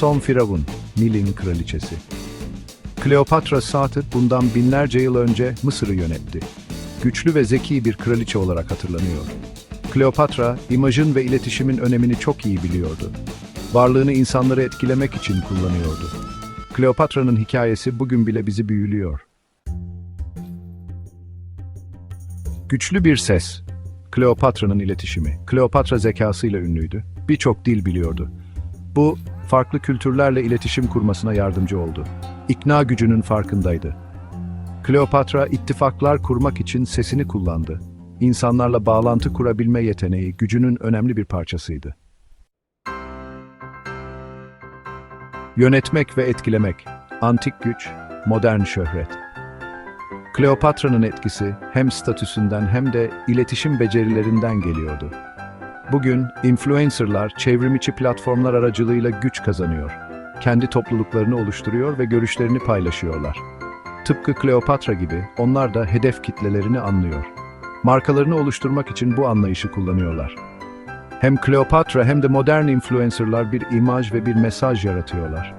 Son Firavun, Nil'in kraliçesi. Kleopatra Saatı bundan binlerce yıl önce Mısır'ı yönetti. Güçlü ve zeki bir kraliçe olarak hatırlanıyor. Kleopatra, imajın ve iletişimin önemini çok iyi biliyordu. Varlığını insanları etkilemek için kullanıyordu. Kleopatra'nın hikayesi bugün bile bizi büyülüyor. Güçlü bir ses. Kleopatra'nın iletişimi. Kleopatra zekasıyla ünlüydü. Birçok dil biliyordu. Bu, farklı kültürlerle iletişim kurmasına yardımcı oldu. İkna gücünün farkındaydı. Kleopatra ittifaklar kurmak için sesini kullandı. İnsanlarla bağlantı kurabilme yeteneği gücünün önemli bir parçasıydı. Yönetmek ve etkilemek, antik güç, modern şöhret. Kleopatra'nın etkisi hem statüsünden hem de iletişim becerilerinden geliyordu. Bugün influencerlar çevrimiçi platformlar aracılığıyla güç kazanıyor. Kendi topluluklarını oluşturuyor ve görüşlerini paylaşıyorlar. Tıpkı Kleopatra gibi onlar da hedef kitlelerini anlıyor. Markalarını oluşturmak için bu anlayışı kullanıyorlar. Hem Kleopatra hem de modern influencerlar bir imaj ve bir mesaj yaratıyorlar.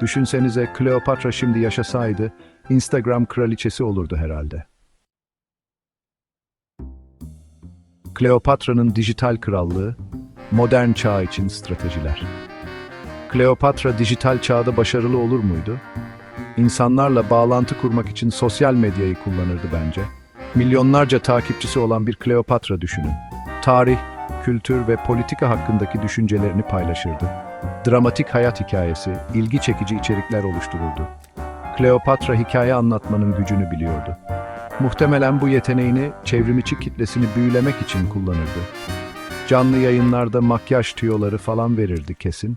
Düşünsenize Kleopatra şimdi yaşasaydı Instagram kraliçesi olurdu herhalde. Kleopatra'nın dijital krallığı, modern çağ için stratejiler. Kleopatra dijital çağda başarılı olur muydu? İnsanlarla bağlantı kurmak için sosyal medyayı kullanırdı bence. Milyonlarca takipçisi olan bir Kleopatra düşünün. Tarih, kültür ve politika hakkındaki düşüncelerini paylaşırdı. Dramatik hayat hikayesi, ilgi çekici içerikler oluştururdu. Kleopatra hikaye anlatmanın gücünü biliyordu. Muhtemelen bu yeteneğini çevrimiçi kitlesini büyülemek için kullanırdı. Canlı yayınlarda makyaj tüyoları falan verirdi kesin.